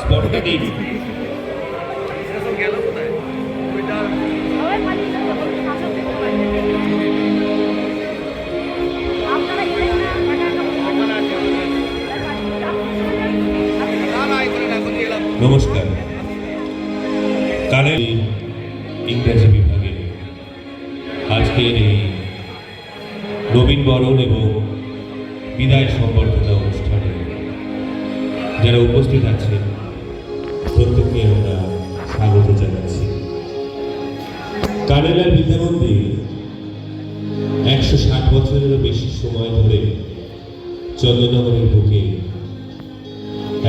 Sporting কানেলার Vidyamandir একশো ষাট বছরেরও বেশি সময় ধরে চন্দ্রনগরের বুকে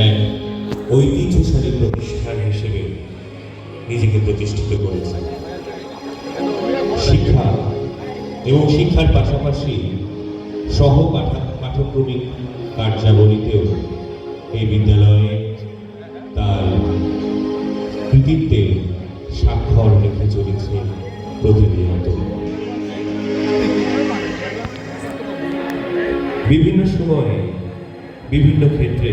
এক ঐতিহ্যশালী প্রতিষ্ঠান হিসেবে নিজেকে প্রতিষ্ঠিত করেছে। শিক্ষা এবং শিক্ষার পাশাপাশি সহ পাঠা পাঠ্যক্রমিক কার্যাবলীতেও এই বিদ্যালয়ে তার কৃতিত্বে স্বাক্ষর রেখে চলেছে। প্রতিনিয়ত। বিভিন্ন সময়ে বিভিন্ন ক্ষেত্রে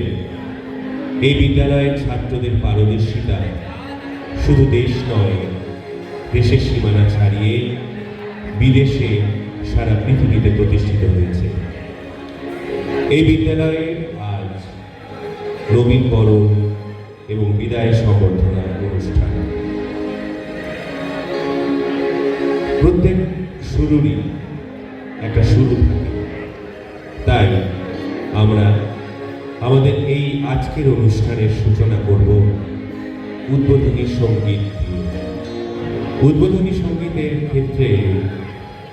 এই বিদ্যালয়ের ছাত্রদের পারদর্শিতা শুধু দেশ নয়, দেশের সীমানা ছাড়িয়ে বিদেশে সারা পৃথিবীতে প্রতিষ্ঠিত হয়েছে। এই বিদ্যালয়ে আজ নবীন এবং বিদায় সম্বর্ধনা শুরুরই একটা শুরু থাকে তাই আমরা আমাদের এই আজকের অনুষ্ঠানের সূচনা করব উদ্বোধনী সংগীত উদ্বোধনী সঙ্গীতের ক্ষেত্রে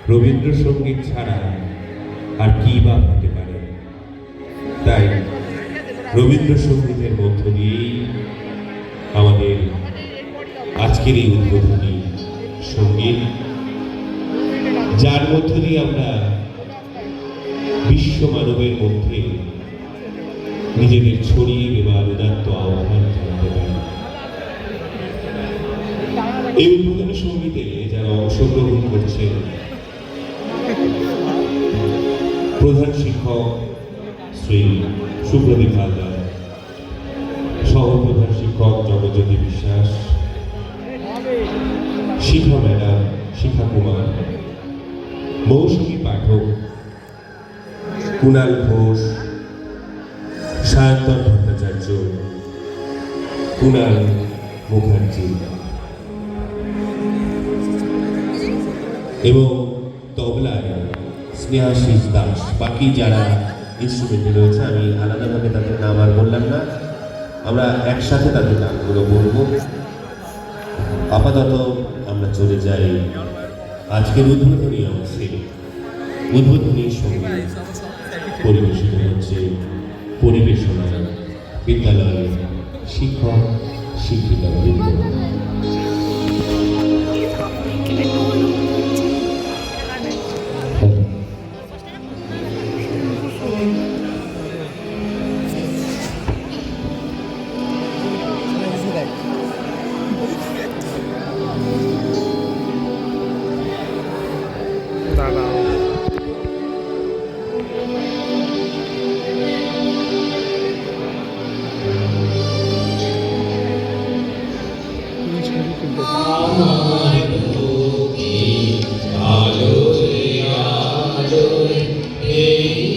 রবীন্দ্রসঙ্গীত ছাড়া আর কি বা হতে পারে? তাই রবীন্দ্রসঙ্গীতের মধ্য দিয়েই আমাদের আজকের এই উদ্বোধনী যার মধ্য দিয়ে আমরা বিশ্ব মানবের মধ্যে নিজেদের ছড়িয়ে দেওয়ার উদাত্ত আহ্বান জানাতে পারি। এই উদ্বোধনী সঙ্গীতে যারা অংশগ্রহণ করছেন, প্রধান শিক্ষক শ্রী সুপ্রদীপ হালদার সহপ্রধান শিক্ষক জগজ্যোতি বিশ্বাস, শিখা ম্যাডাম, শিখা কুমার মৌসুমী পাঠক? কুণাল ঘোষ সায়ন্তন ভট্টাচার্য, কুণাল মুখার্জি। এবং তবলায় স্নেহাশিস দাস। বাকি যারা ইনস্ট্রুমেন্টে রয়েছে, আমি আলাদাভাবে তাদের নাম আর বললাম না। আমরা একসাথে তাদের নামগুলো বলব। আপাতত আমরা চলে যাই আজকের উদ্বোধনী অংশে উদ্বোধনী সংগীত পরিবেশিত হচ্ছে পরিবেশনা বিদ্যালয়ের শিক্ষক শিক্ষিকা বৃন্দ। Amém.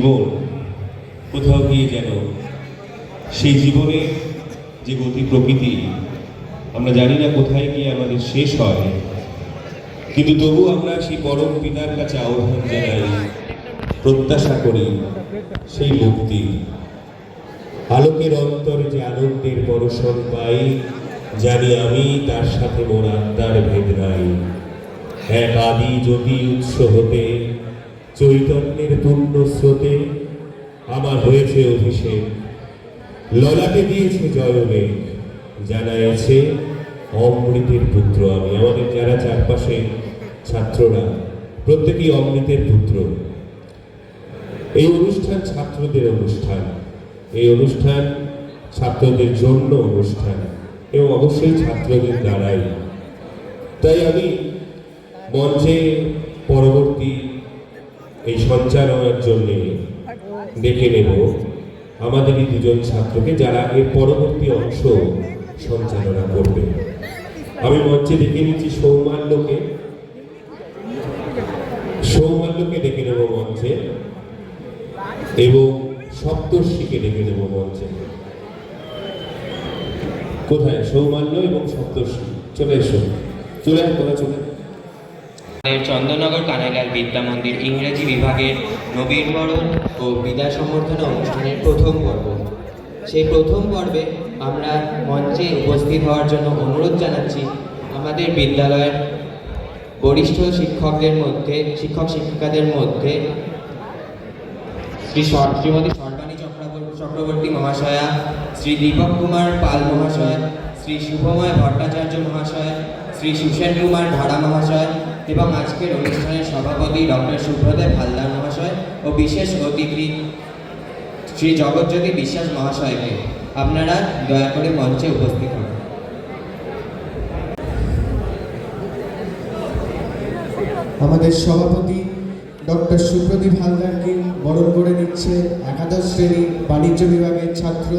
জীবন কোথাও গিয়ে যেন সেই জীবনের যে গতি প্রকৃতি, আমরা জানি না কোথায় গিয়ে আমাদের শেষ হয়, কিন্তু তবু আমরা সেই পরম পিতার কাছে আহ্বান জানাই, প্রত্যাশা করি সেই মুক্তি। আলোকের অন্তরে যে আনন্দের পরশন পাই, জানি আমি তার সাথে মোর আত্মার ভেদ নাই। এক আদি যদি উৎস হতে চৈতন্যের পূর্ণ স্রোতে আমার হয়েছে অভিষেক। ললাটে দিয়েছে জয়মেঘ জানাইছে অমৃতের পুত্র আমি। আমাদের যারা চারপাশে ছাত্ররা, প্রত্যেকেই অমৃতের পুত্র। এই অনুষ্ঠান ছাত্রদের অনুষ্ঠান। এই অনুষ্ঠান ছাত্রদের জন্য অনুষ্ঠান, এবং অবশ্যই ছাত্রদের দ্বারাই। তাই আমি মঞ্চে পরবর্তী এই সঞ্চালনার জন্যে ডেকে নেব আমাদেরই দুজন ছাত্রকে যারা এর পরবর্তী অংশ সঞ্চালনা করবে। আমি মঞ্চে ডেকে নিচ্ছি সৌমাল্যকে। সৌমাল্যকে ডেকে নেব মঞ্চে এবং সপ্তর্ষিকে ডেকে নেব মঞ্চে। কোথায়? সৌমাল্য এবং সপ্তর্ষি। চলে এসো। চলে তোরা চলে। আমাদের চন্দননগর কানাইলাল বিদ্যা মন্দির ইংরেজি বিভাগের নবীনবরণ ও বিদায় সম্বর্ধনা অনুষ্ঠানের প্রথম পর্ব। সেই প্রথম পর্বে আমরা মঞ্চে উপস্থিত হওয়ার জন্য অনুরোধ জানাচ্ছি আমাদের বিদ্যালয়ের বরিষ্ঠ শিক্ষকদের মধ্যে, শিক্ষক শিক্ষিকাদের মধ্যে শ্রী শ্রীমতী সর্বাণী চক্রবর্তী চক্রবর্তী মহাশয়া, শ্রী দীপক কুমার পাল মহাশয়, শ্রী শুভময় ভট্টাচার্য মহাশয়, শ্রী সুশেন কুমার ধারা মহাশয় এবং আজকের অনুষ্ঠানের সভাপতি ডক্টর সুব্রদেব হালদার মহাশয় ও বিশেষ অতিথি শ্রী জগজ্যোতি বিশ্বাস মহাশয়কে আপনারা দয়া করে মঞ্চে উপস্থিত হন। আমাদের সভাপতি ডক্টর সুপ্রদীপ হালদারকে বরণ করে নিচ্ছে একাদশ শ্রেণির বাণিজ্য বিভাগের ছাত্র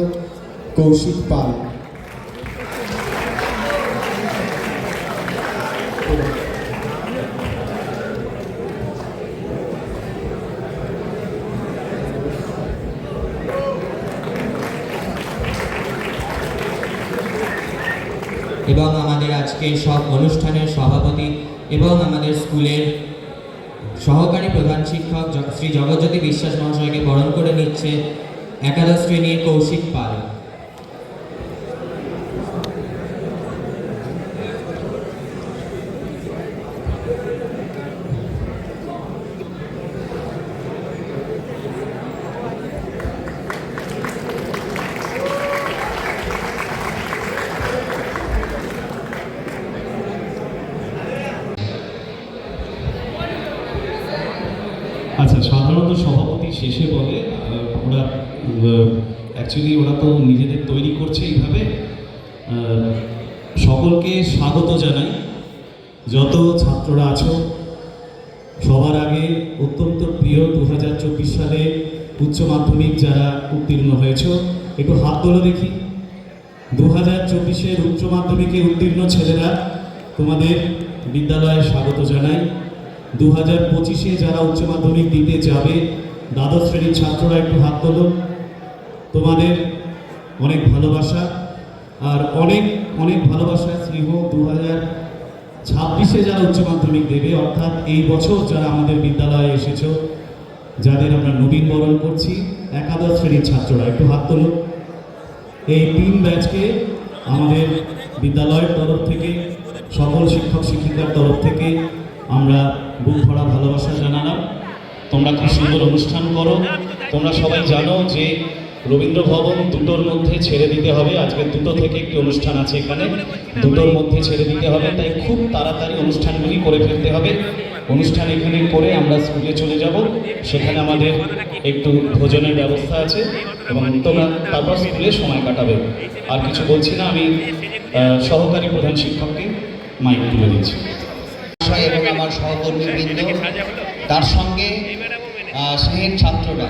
কৌশিক পাল। এবং আমাদের আজকে সব অনুষ্ঠানের সভাপতি এবং আমাদের স্কুলের সহকারী প্রধান শিক্ষক শ্রী জগজ্যোতি বিশ্বাস মহাশয়কে বরণ করে নিচ্ছে একাদশ শ্রেণির কৌশিক পাল। আচ্ছা সাধারণত সভাপতি শেষে বলে ওরা অ্যাকচুয়ালি ওরা তো নিজেদের তৈরি করছে এইভাবে। সকলকে স্বাগত জানাই। যত ছাত্ররা আছো, সবার আগে অত্যন্ত প্রিয় দু হাজার চব্বিশ সালে উচ্চ মাধ্যমিক যারা উত্তীর্ণ হয়েছ, একটু হাত তোলো দেখি। দু হাজার চব্বিশের উচ্চ মাধ্যমিকে উত্তীর্ণ ছেলেরা, তোমাদের বিদ্যালয়ে স্বাগত জানাই। দু হাজার পঁচিশে যারা উচ্চ মাধ্যমিক দিতে যাবে, দ্বাদশ শ্রেণির ছাত্ররা একটু হাত তোলো তোমাদের অনেক ভালোবাসা। আর অনেক অনেক ভালোবাসা স্নেহ দু হাজার ছাব্বিশে যারা উচ্চ মাধ্যমিক দেবে, অর্থাৎ এই বছর যারা আমাদের বিদ্যালয়ে এসেছ, যাদের আমরা নবীন বরণ করছি, একাদশ শ্রেণির ছাত্ররা একটু হাত তোলো এই তিন ব্যাচকে আমাদের বিদ্যালয়ের তরফ থেকে, সকল শিক্ষক শিক্ষিকার তরফ থেকে আমরা বুক ভরা ভালোবাসা জানালাম তোমরা খুব সুন্দর অনুষ্ঠান করো। তোমরা সবাই জানো যে রবীন্দ্র ভবন দুটোর মধ্যে ছেড়ে দিতে হবে। আজকে দুটো থেকে একটি অনুষ্ঠান আছে এখানে। দুটোর মধ্যে ছেড়ে দিতে হবে, তাই খুব তাড়াতাড়ি অনুষ্ঠানগুলি করে ফেলতে হবে। অনুষ্ঠান এখানে করে আমরা স্কুলে চলে যাব। সেখানে আমাদের একটু ভোজনের ব্যবস্থা আছে এবং তোমরা তারপর স্কুলে সময় কাটাবে। আর কিছু বলছি না, আমি সহকারী প্রধান শিক্ষককে মাইক তুলে দিচ্ছি। মহাশয় এবং আমার সহকর্মীবৃন্দ, তার সঙ্গে স্নেহের ছাত্ররা।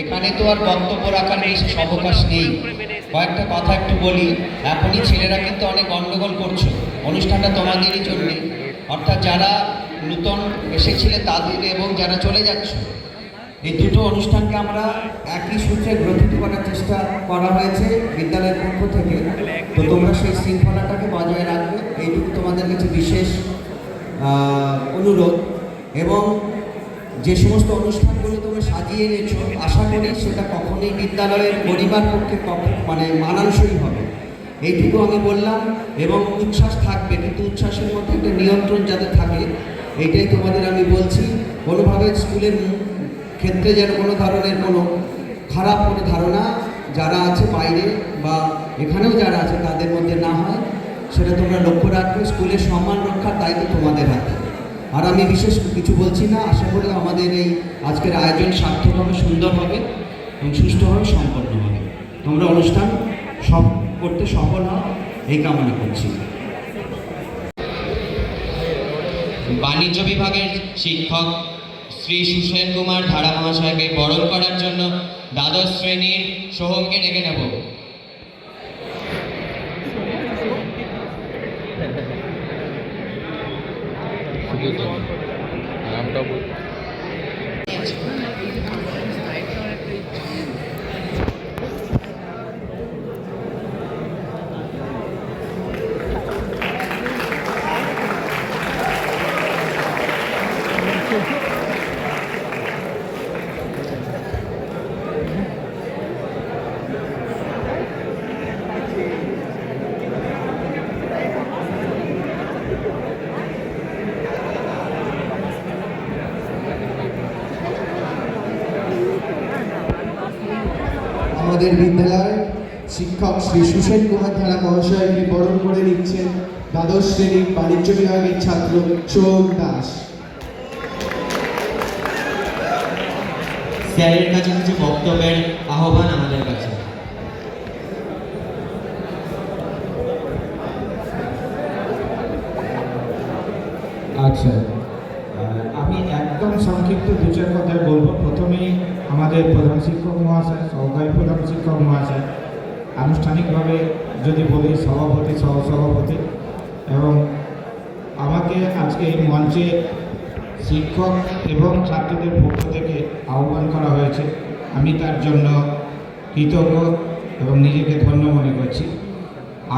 এখানে তো আর বক্তব্য রাখার অবকাশ নেই। কয়েকটা কথা একটু বলি। এখনই ছেলেরা কিন্তু অনেক গণ্ডগোল করছ। অনুষ্ঠানটা তোমাদেরই জন্যে। অর্থাৎ যারা নূতন এসেছিলে তাদের এবং যারা চলে যাচ্ছ, এই দুটো অনুষ্ঠানকে আমরা একই সূত্রে গ্রথিত করার চেষ্টা করা হয়েছে বিদ্যালয়ের পক্ষ থেকে। তো তোমরা সেই শৃঙ্খলাটাকে বজায় রাখবে। এইটুকু তোমাদের কাছে বিশেষ অনুরোধ এবং যে সমস্ত অনুষ্ঠানগুলো তুমি সাজিয়ে এনেছো, আশা করি সেটা কখনোই বিদ্যালয়ের পরিবার পক্ষে মানে মানানসই হবে। এইটুকু আমি বললাম এবং উচ্ছ্বাস থাকবে, কিন্তু উচ্ছ্বাসের মধ্যে একটা নিয়ন্ত্রণ যাতে থাকে, এইটাই তোমাদের আমি বলছি। কোনোভাবে স্কুলের ক্ষেত্রে যেন কোনো ধরনের কোনো খারাপ কোনো ধারণা যারা আছে বাইরে বা এখানেও যারা আছে, তাদের মধ্যে না হয়। সেটা তোমরা লক্ষ্য রাখবে, স্কুলের সম্মান রক্ষার দায়িত্ব তোমাদের হাতে। আর আমি বিশেষ কিছু বলছি না, আশা করি আমাদের এই আজকের আয়োজন সার্থক হবে সুন্দর হবে এবং সুষ্ঠুভাবে সম্পন্ন হবে। তোমরা অনুষ্ঠান সব করতে সফল হও, এই কামনা করছি। বাণিজ্য বিভাগের শিক্ষক শ্রী সুসেন কুমার ধারা মহাশয়কে বরণ করার জন্য দ্বাদশ শ্রেণির সোহমকে ডেকে নেব। আমাদের বিদ্যালয়ের শিক্ষক শ্রী সুশেন কুমার ধারা মহাশয়কে বরণ করে নিচ্ছেন দ্বাদশ শ্রেণির বাণিজ্য বিভাগের ছাত্র সোম দাস। স্যারের কাছে কিছু বক্তব্যের আহ্বান আমাদের কাছে আচ্ছা আহ, আমি একদম সংক্ষিপ্ত দু চার কথা বলব প্রথমেই আমাদের প্রধান শিক্ষক মহাশয় সহকারী প্রধান শিক্ষক মহাশয় আনুষ্ঠানিকভাবে যদি বলি, সভাপতি, সহসভাপতি। এবং আমাকে আজকে এই মঞ্চে শিক্ষক এবং ছাত্রদের পক্ষ থেকে আহ্বান করা হয়েছে। আমি তার জন্য কৃতজ্ঞ এবং নিজেকে ধন্য মনে করছি।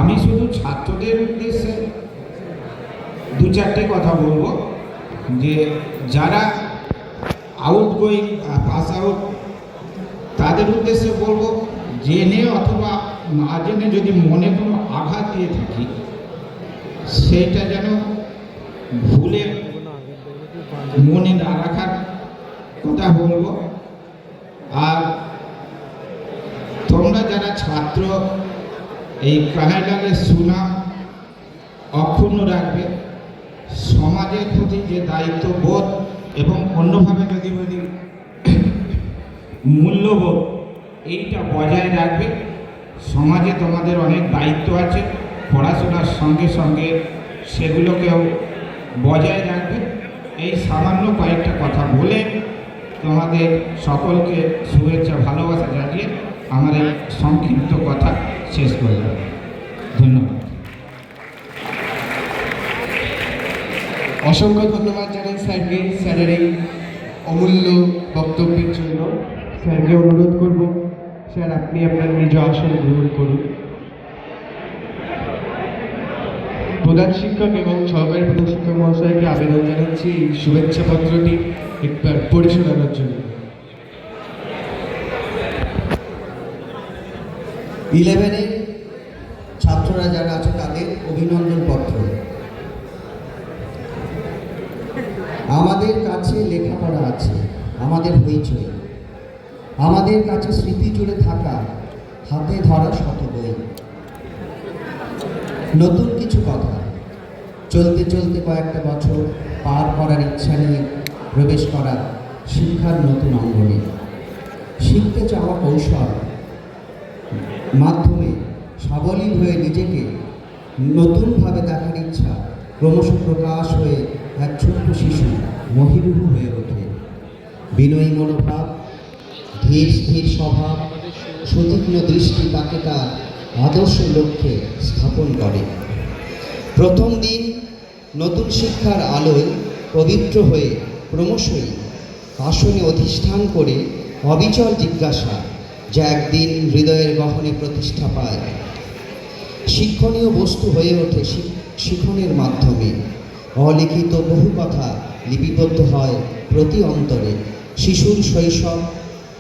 আমি শুধু ছাত্রদের উদ্দেশ্যে দু চারটে কথা বলব, যে যারা আউট গোয়িং পাস আউট তাদের উদ্দেশ্যে বলব জেনে অথবা না জেনে যদি মনে কোনো আঘাত দিয়ে থাকি সেইটা যেন ভুলে মনে না রাখার কথা বলব। আর তোমরা যারা ছাত্র, এই কানাডালের সুনাম অক্ষুণ্ণ রাখবে। সমাজের প্রতি যে দায়িত্ববোধ এবং অন্যভাবে যদি বলি মূল্যবোধ এইটা বজায় রাখবে। সমাজে তোমাদের অনেক দায়িত্ব আছে। পড়াশোনার সঙ্গে সঙ্গে সেগুলোকেও বজায় রাখবে। এই সামান্য কয়েকটা কথা বলে তোমাদের সকলকে শুভেচ্ছা, ভালোবাসা জানিয়ে আমার এই সংক্ষিপ্ত কথা শেষ করলাম। ধন্যবাদ। অসংখ্য ধন্যবাদ জানাই স্যারকে। স্যারের এই অমূল্য বক্তব্যের জন্য। স্যারকে অনুরোধ করব। স্যার, আপনি আপনার নিজ আসন গ্রহণ করুন। প্রধান শিক্ষক এবং সহকারী প্রধান শিক্ষক মহাশয়কে আবেদন জানাচ্ছি শুভেচ্ছা পত্রটি একবার পড়ে জন্য। ইলেভেনের ছাত্ররা যারা আছে, তাদের অভিনন্দন পত্র। আমাদের কাছে লেখাপড়া আছে, আমাদের হইচই। আমাদের কাছে স্মৃতি জুড়ে থাকা হাতে ধরা শত বই। নতুন কিছু কথা। চলতে চলতে কয়েকটা বছর পার করার ইচ্ছা নিয়ে প্রবেশ করা শিক্ষার নতুন অঙ্গনে। শিখতে চাওয়া কৌশল। মাধ্যমে সাবলীল হয়ে নিজেকে নতুনভাবে দেখার ইচ্ছা ক্রমশ প্রকাশ হয়ে এক ছোট্ট শিশু মহিরুহ হয়ে ওঠে। বিনয়ী মনোভাব ধীর স্থির স্বভাব সুতীক্ষ্ণ দৃষ্টি তাকে তার আদর্শ লক্ষ্যে স্থাপন করে। প্রথম দিন নতুন শিক্ষার আলোয় পবিত্র হয়ে ক্রমশই আসনে অধিষ্ঠান করে অবিচল জিজ্ঞাসা যা একদিন হৃদয়ের গহনে প্রতিষ্ঠা পায়। শিক্ষণীয় বস্তু হয়ে ওঠে শিখনের মাধ্যমে। অলিখিত বহু কথা লিপিবদ্ধ হয় প্রতি অন্তরে। শিশুর শৈশব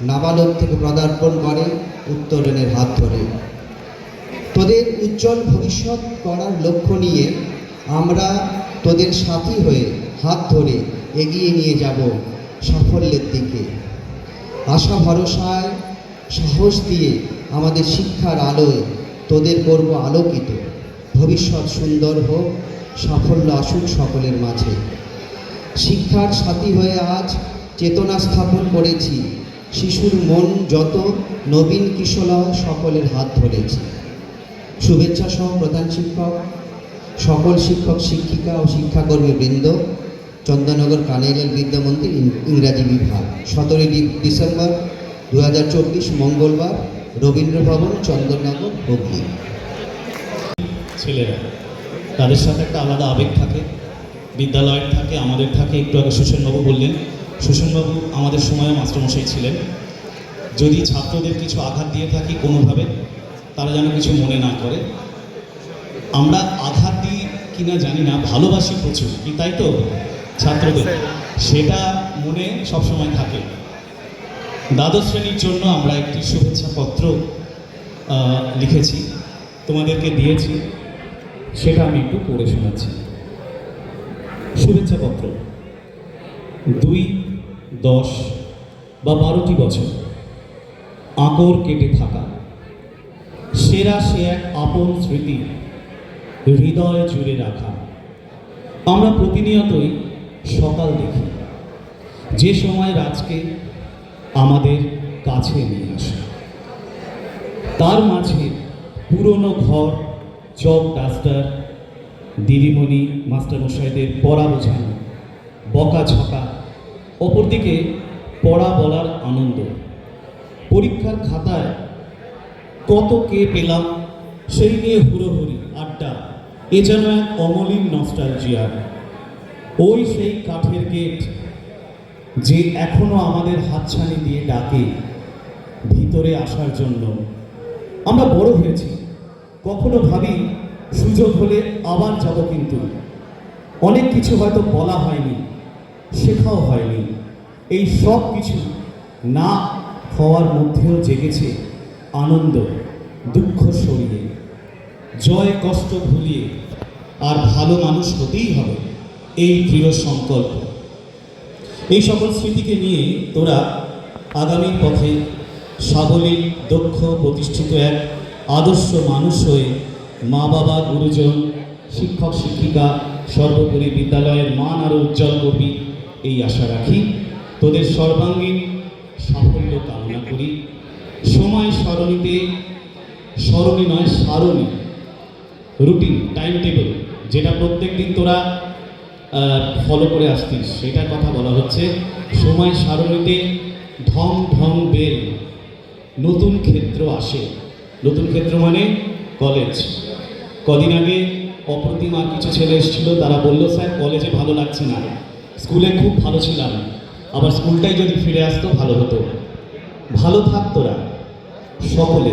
নাবালক থেকে পদার্পণ করে উত্তরণের হাত ধরে। তোদের উজ্জ্বল ভবিষ্যৎ করার লক্ষ্য নিয়ে আমরা তোদের সাথী হয়ে হাত ধরে এগিয়ে নিয়ে যাব সাফল্যের দিকে। আশা ভরসায় সাহস দিয়ে আমাদের শিক্ষার আলোয় তোদের করব আলোকিত। ভবিষ্যৎ সুন্দর হোক, সাফল্য আসুক সকলের মাঝে। শিক্ষার সাথী হয়ে আজ চেতনা স্থাপন করেছি। শিশুর মন যত নবীন কিশোলয় সকলের হাত ধরেছে। শুভেচ্ছা সহ প্রধান শিক্ষক, সকল শিক্ষক, শিক্ষিকা ও শিক্ষাকর্মী বৃন্দ চন্দননগর কানাইলাল বিদ্যা মন্দির ইংরাজি বিভাগ। সতেরোই ডিসেম্বর দু হাজার চব্বিশ মঙ্গলবার রবীন্দ্র ভবন চন্দননগর, হুগলি। ছেলেরা, তাদের সাথে একটা আলাদা আবেগ থাকে, বিদ্যালয়ের থাকে, আমাদের থাকে, একটু আগে সুশানবাবু বললেন সুশানবাবু আমাদের সময় মাস্টারমশাই ছিলেন। যদি ছাত্রদের কিছু আঘাত দিয়ে থাকি কোনোভাবে, তারা যেন কিছু মনে না করে। আমরা আঘাত দিই কিনা জানি না, ভালোবাসি প্রচুর, কি তাই তো? ছাত্রদের। সেটা মনে সবসময় থাকে। দ্বাদশ শ্রেণির জন্য আমরা একটি শুভেচ্ছা পত্র লিখেছি। তোমাদেরকে দিয়েছি। সেটা আমি একটু পড়ে শোনাচ্ছি। শুভেচ্ছা পত্র দুই দশ বা বারোটি বছর। আঁকর কেটে থাকা। সেরা সে এক আপন স্মৃতি হৃদয় জুড়ে রাখা। আমরা প্রতিনিয়তই সকাল দেখি। যে সময় রাজকে আমাদের কাছে নিয়ে আসে। তার মাঝে পুরনো ঘর, চক ডাস্টার, দিদিমণি, মাস্টারমশাইদের পড়া বোঝানো বকা ঝকা অপরদিকে পড়া বলার আনন্দ। পরীক্ষার খাতায় কত কে পেলাম, সেই নিয়ে হুড়োহুড়ি, আড্ডা। এ যেন এক অমলিন নস্টালজিয়া। ওই সেই কাঠের গেট যে এখনও আমাদের হাতছানি দিয়ে ডাকে ভিতরে আসার জন্য। আমরা বড় হয়েছি। কখনো ভাবি সুযোগ হলে আবার যাব কিন্তু। অনেক কিছু হয়তো বলা হয়নি, শেখাও হয়নি। এই সব কিছু না হওয়ার মধ্যেও জেগেছে আনন্দ, দুঃখ সরিয়ে। জয়, কষ্ট ভুলিয়ে। আর ভালো মানুষ হতেই হবে এই দৃঢ় সংকল্প। এই সকল স্মৃতিকে নিয়ে তোরা আগামীর পথে সাবলীল, দক্ষ, প্রতিষ্ঠিত এক আদর্শ মানুষ হয়ে মা বাবা গুরুজন, শিক্ষক, শিক্ষিকা, সর্বোপরি বিদ্যালয়ের মান আরও উজ্জ্বল করবি, এই আশা রাখি। তোদের সর্বাঙ্গীন সাফল্য কামনা করি। সময় সরণিতে, স্মরণী নয় সারণী রুটিন টাইম টেবিল যেটা প্রত্যেক দিন তোরা ফলো করে আসতিস, সেটার কথা বলা হচ্ছে। সময় সারণীতে ঢং ঢং বেল, নতুন ক্ষেত্র আসে। নতুন ক্ষেত্র মানে কলেজ কদিন আগে অপ্রতিম আর কিছু ছেলে এসেছিল, তারা বলল, স্যার কলেজে ভালো লাগছে না। স্কুলে খুব ভালো ছিলাম। আবার স্কুলটাই যদি ফিরে আসতো, ভালো হতো। ভালো থাক তোরা সকলে।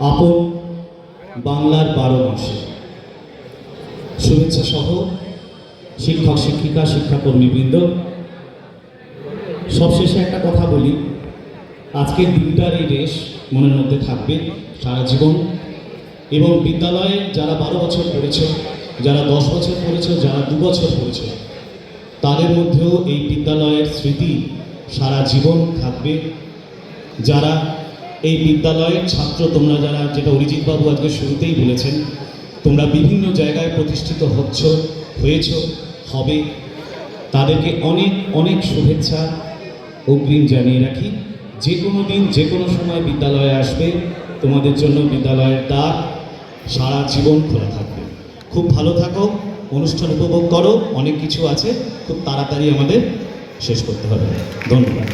আপন বাংলার বারো মাসে। শুভেচ্ছা সহ শিক্ষক, শিক্ষিকা, শিক্ষাকর্মীবৃন্দ। সবশেষে একটা কথা বলি। আজকের দিনটার এই রেশ মনের মধ্যে থাকবে সারা জীবন। এবং বিদ্যালয়ে যারা বারো বছর পড়েছে, যারা দশ বছর পড়েছে, যারা দু বছর পড়েছে তাদের মধ্যেও এই বিদ্যালয়ের স্মৃতি সারা জীবন থাকবে। যারা এই বিদ্যালয়ের ছাত্র, তোমরা যারা, যেটা অরিজিৎবাবু আজকে শুরুতেই বলেছেন, তোমরা বিভিন্ন জায়গায় প্রতিষ্ঠিত হচ্ছ, হয়েছ, হবে। তাদেরকে অনেক অনেক শুভেচ্ছা, অগ্রিম জানিয়ে রাখি। যে কোনো দিন, যে কোনো সময় বিদ্যালয়ে আসবে, তোমাদের জন্য বিদ্যালয়ের দ্বার সারা জীবন খোলা থাকবে। খুব ভালো থাকো। অনুষ্ঠান উপভোগ করো অনেক কিছু আছে খুব তাড়াতাড়ি আমাদের শেষ করতে হবে। ধন্যবাদ।